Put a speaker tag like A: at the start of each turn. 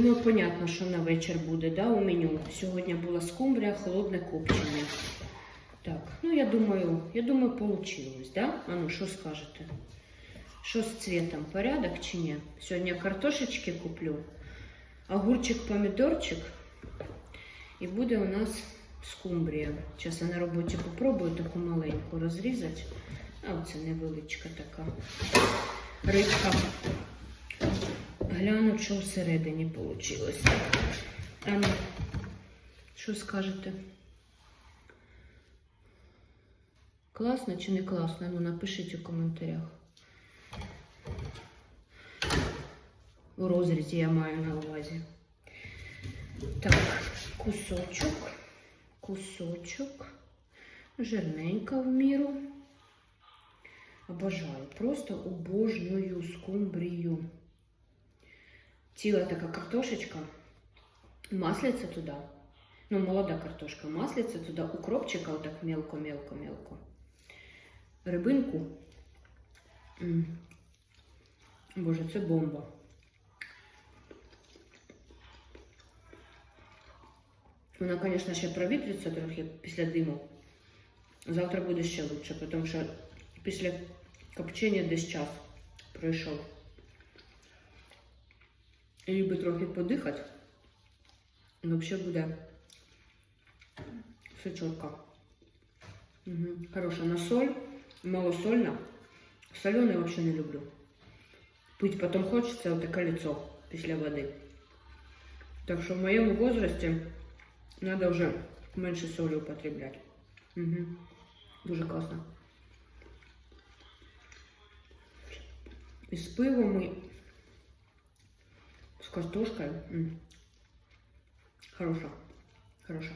A: Ну, понятно, що на вечір буде, да, у меню. Сьогодні була скумбрія, холодне копчення. Так, ну я думаю, я думаю, получилось, да? А ну, що скажете? Що з цветом? Порядок чи ні? Сьогодні картошечки куплю, огурчик, помідорчик. І буде у нас скумбрія. Зараз я на роботі попробую таку маленьку розрізати. А оце невеличка така рибка. Гляну, що всередині вийшло. А ну, що скажете? Класно чи не класно? Ну, напишіть у коментарях. У розрізі я маю на увазі. Так, кусочок, кусочок, жирненька в міру. Обожаю, просто обожнюю скумбрію. Ціла така картошечка, маслице туди. Ну, молода картошка, маслице туди, укропчика отак мелко-мелко-мелко. Рибинку. Боже, це бомба. Вона, звісно, ще провітриться трохи після диму. Завтра буде ще лучше, тому що після копчення десь час пройшов. І би трохи подихати. Взагалі буде чітко. Угу. Хороша на соль, малосольна. Соленый вообще не люблю. Пить потом хочется вот такое лицо після води. Так що в моєму возрасте надо вже менше солі употреблять. Угу. Дуже класно. І з пивом, і з картошкою. М. Хороша. Хороша.